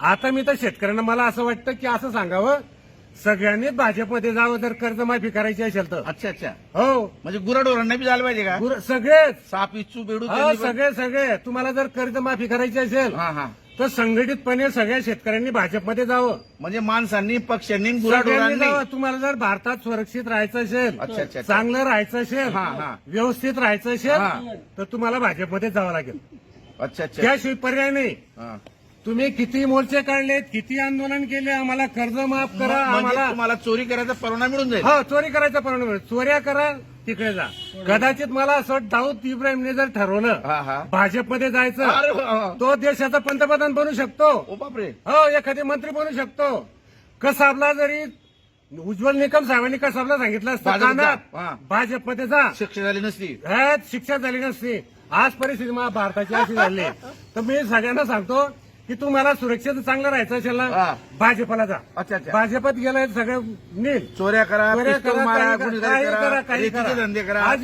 आता मी तर शेतकऱ्यांना मला असं वाटतं की असं सांगावं. सगळ्यांनीच भाजपमध्ये जावं जर कर्जमाफी करायची असेल तर. अच्छा अच्छा. हो. म्हणजे गुराढोरांना बी झालं पाहिजे का? गुर- सगळेच. साप इच्छू बेडू हो त्यांनी पण- सगळे सगळे. तुम्हाला जर कर्जमाफी करायची असेल हा हा. तर संघटितपणे सगळ्या शेतकऱ्यांनी भाजपमध्ये जावं. म्हणजे माणसांनी पक्षांनी सगळ्यांनी गुराढोरांनी जावं. तुम्हाला जर भारतात सुरक्षित राहायचं अच्छा, अच्छा, असेल अच्छा. चांगलं राहायचं असेल हा, हा. व्यवस्थित राहायचं हा. असेल तर तुम्हाला भाजपमध्ये जावं लागेल. अच्छा अच्छा. त्याशिवाय पर्याय नाही. हा. तुम्ही किती मोर्चे काढलेत किती आंदोलन केले आम्हाला कर्ज माफ करा म्हणजे आम्हाला तुम्हाला चोरी करायचा परवाना मिळून जाईल. हो चोरी करायचा परिणाम आहे. चोऱ्या करा तिकडे जा. कदाचित मला असं वाटतं दाऊद इब्राहिमने जर ठरवलं हा हा. भाजपमध्ये जायचं. तो देशाचा पंतप्रधान बनू शकतो. हो एखादी मंत्री बनू शकतो. कसाबला जरी उज्ज्वल निकम साहेबांनी कसाबला सांगितलं असतं हा. भाजपमध्ये जा. शिक्षा झाली नसती. शिक्षा झाली नसती. आज परिस्थिती मा- भारताची अशी झाली. तर मी सगळ्यांना सांगतो की तुम्हाला सुरक्षित चांगलं राहायचं असेल ना हा. भाजपला जा अच्छा अच्छा भाजपत गेलं सगळं नील चोऱ्या करा चोऱ्या पिस्तूल करा, मारा गुन्हेगारी रेतीचे. धंदे करा आज